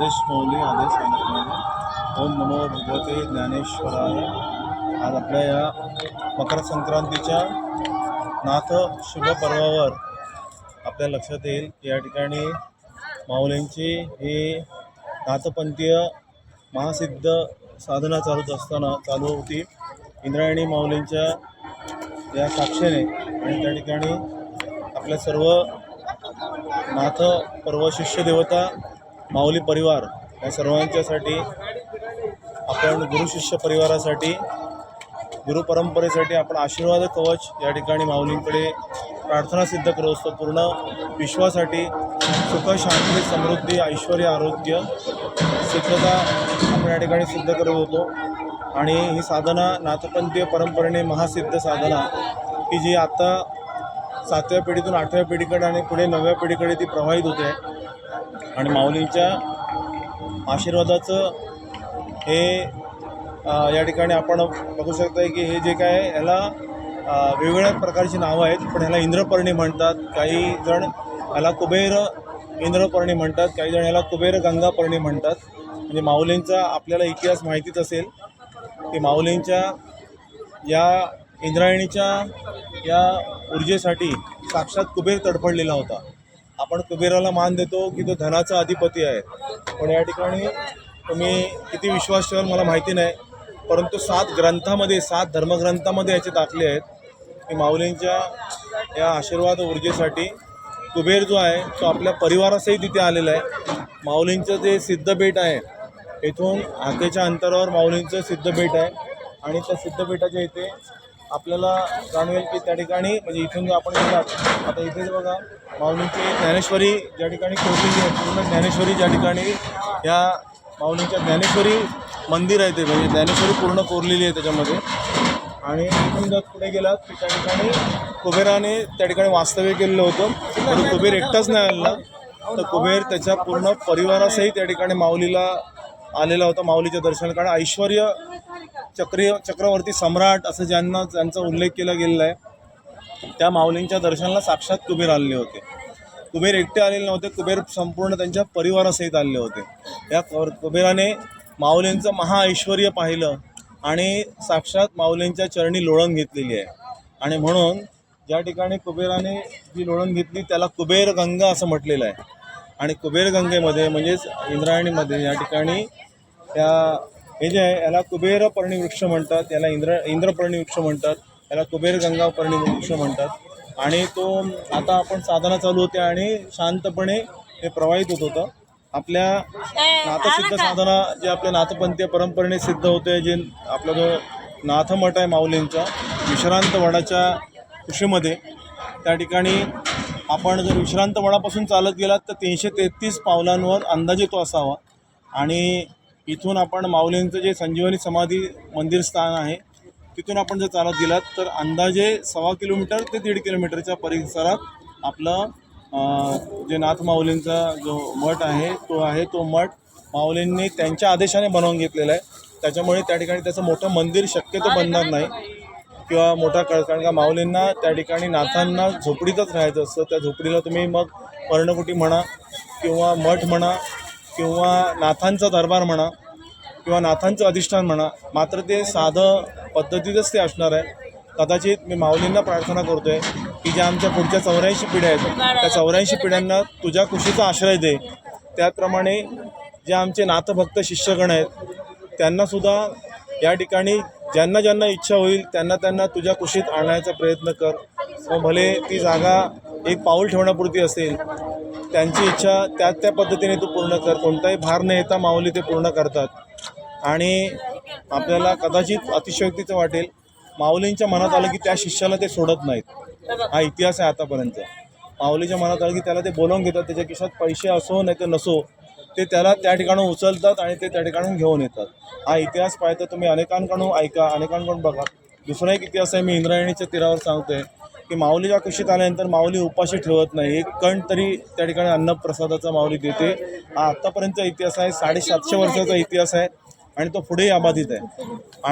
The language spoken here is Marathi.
आदेश मौली आदेश मौली। ओम नमो भगवते ज्ञानेश्वराय। आज आपल्या या मकर संक्रांतीच्या नाथ शुभ पर्वावर आपल्या लक्षात येईल या ठिकाणी माऊलींची ही नाथपंथीय महासिद्ध साधना चालूच असताना चालू होती. इंद्रायणी माऊलींच्या या साक्षीने आणि त्या ठिकाणी आपल्या सर्व नाथ पर्व शिष्य देवता माऊली परिवार या सर्वांच्यासाठी आपण गुरु शिष्य परिवारासाठी गुरु परंपरेसाठी आपण आशीर्वाद कवच या ठिकाणी माऊलींकडे प्रार्थना सिद्ध करत असतो. पूर्ण विश्वासाठी सुख शांती समृद्धी ऐश्वर आरोग्य सिद्धता आपण या ठिकाणी सिद्ध करत होतो. आणि ही साधना नाथपंथीय परंपरेने महासिद्ध साधना की जी आता सातव्या पिढीतून आठव्या पिढीकडे आणि पुढे नवव्या पिढीकडे ती प्रवाहित होते. आणि माऊलींच्या आशीर्वादाचं हे या ठिकाणी आपण बघू शकता की हे जे काय ह्याला वेगवेगळ्या प्रकारची नावं आहेत पण ह्याला इंद्रपर्णी म्हणतात. काही जण ह्याला कुबेर इंद्रपर्णी म्हणतात काही जण ह्याला कुबेर गंगापर्णी म्हणतात. म्हणजे माऊलींचा आपल्याला इतिहास माहितीच असेल की माऊलींच्या या इंद्रायणीच्या या ऊर्जेसाठी साक्षात कुबेर तडफडलेला होता. आपण कुबेराला मान देतो की तो धनाचा अधिपती आहे. पण या ठिकाणी तुम्ही किती विश्वास ठेवाल मला माहिती नाही. परंतु सात ग्रंथामध्ये सात धर्मग्रंथामध्ये याचे दाखले आहेत. की माऊलींच्या या आशीर्वाद ऊर्जेसाठी कुबेर जो आहे तो आपल्या परिवारासही तिथे आलेला आहे. माऊलींचं जे सिद्धपीठ आहे इथून हाकेच्या अंतरावर माऊलींचं सिद्धपीठ आहे. आणि त्या सिद्धपीठाच्या इथे आपल्याला जाणवेल की त्या ठिकाणी म्हणजे इथून जर आपण गेलात आता इथेच बघा माऊलींची ज्ञानेश्वरी ज्या ठिकाणी कोरलेली आहे पूर्ण ज्ञानेश्वरी ज्या ठिकाणी या माऊलींच्या ज्ञानेश्वरी मंदिर आहे ते म्हणजे ज्ञानेश्वरी पूर्ण कोरलेली आहे त्याच्यामध्ये. आणि इथून जर पुढे गेलात की त्या ठिकाणी कुबेराने त्या ठिकाणी वास्तव्य केलेलं होतं तर कुबेर एकटाच नाही आलेला. तर कुबेर त्याच्या पूर्ण परिवारासही त्या ठिकाणी माऊलीला आलेला होता माऊलीच्या दर्शन कारण ऐश्वर चक्रीय चक्रवर्ती सम्राट असं ज्यांना ज्यांचा उल्लेख केला गेलेला आहे त्या माऊलींच्या दर्शनाला साक्षात कुबेर आलेले होते. कुबेर एकटे आलेले नव्हते कुबेर संपूर्ण त्यांच्या परिवारासहित आलेले होते. या कुबेराने माऊलींचं महाऐश्वर्य पाहिलं आणि साक्षात माऊलींच्या चरणी लोळण घेतलेली आहे. आणि म्हणून ज्या ठिकाणी कुबेराने जी लोळण घेतली त्याला कुबेर गंगा असं म्हटलेलं आहे. आणि कुबेर गंगेमध्ये म्हणजेच इंद्रायणीमध्ये या ठिकाणी त्या हे जे आहे याला कुबेर पर्णिवृक्ष म्हणतात याला इंद्र इंद्रपर्णी वृक्ष म्हणतात याला कुबेर गंगा पर्णिवृक्ष म्हणतात. आणि तो आता आपण साधना चालू होते आणि शांतपणे हे प्रवाहित होत होतं. आपल्या नाथसिद्ध साधना जे आपल्या नाथपंथीय परंपरेने सिद्ध होते जे आपला जो नाथमठ आहे माऊलींचा विश्रांत वडाच्या त्या ठिकाणी आपण जर विश्रांत वडापासून चालत गेलात तर तीनशे तेहतीस पावलांवर अंदाजे तो असावा. आणि इथून आपण माऊलींचं जे संजीवनी समाधी मंदिर स्थान आहे तिथून आपण जर चालत गेलात तर अंदाजे सव्वा किलोमीटर ते दीड किलोमीटरच्या परिसरात आपलं जे नाथ माऊलींचा जो मठ आहे तो आहे तो मठ माऊलींनी त्यांच्या आदेशाने बनवून घेतलेला आहे. त्याच्यामुळे त्या ठिकाणी त्याचं मोठं मंदिर शक्यतो बनणार नाही किंवा मोठा कळ कारण का माऊलींना त्या ठिकाणी नाथांना झोपडीतच राहायचं असतं. त्या झोपडीला तुम्ही मग पर्णकुटी म्हणा किंवा मठ म्हणा किंवा नाथांचा दरबार म्हणा किंवा नाथांचं अधिष्ठान म्हणा मात्र ते साधं पद्धतीतच ते असणार आहे. कदाचित मी माऊलींना प्रार्थना करतोय की ज्या आमच्या पुढच्या चौऱ्याऐंशी पिढ्या आहेत त्या चौऱ्याऐंशी पिढ्यांना तुझ्या कुशीचा आश्रय दे. त्याचप्रमाणे जे आमचे नाथभक्त शिष्यगण आहेत त्यांनासुद्धा या ठिकाणी ज्यांना ज्यांना इच्छा होईल त्यांना त्यांना तुझ्या कुशीत आणण्याचा प्रयत्न कर. मग भले ती जागा एक पाऊल ठेवण्यापुरती असेल त्यांची इच्छा त्या त्या पद्धतीने तू पूर्ण कर. कोणताही भार न येता माऊली ते पूर्ण करतात. आणि आपल्याला कदाचित अतिशयोक्तीचं वाटेल. माऊलींच्या मनात आलं की त्या शिष्याला ते सोडत नाहीत. हा इतिहास आहे आतापर्यंत. माऊलीच्या मनात आलं की त्याला ते बोलावून घेतात. त्याच्या खिशात पैसे असो नाही तर नसो ते त्याला त्या ठिकाणून उचलतात आणि ते त्या ठिकाणून घेऊन येतात. हा इतिहास पाहिजे तुम्ही अनेकांकडून ऐका अनेकांकडून बघा. दुसरा एक इतिहास आहे मी इंद्रायणीच्या तीरावर सांगतोय. की माऊलीच्या कुशीत आल्यानंतर माऊली उपाशी ठेवत नाही एक कण तरी त्या ठिकाणी अन्नप्रसादाचा माऊली देते. हा आत्तापर्यंतचा इतिहास आहे साडेसातशे वर्षाचा इतिहास आहे आणि तो पुढेही अबाधित आहे.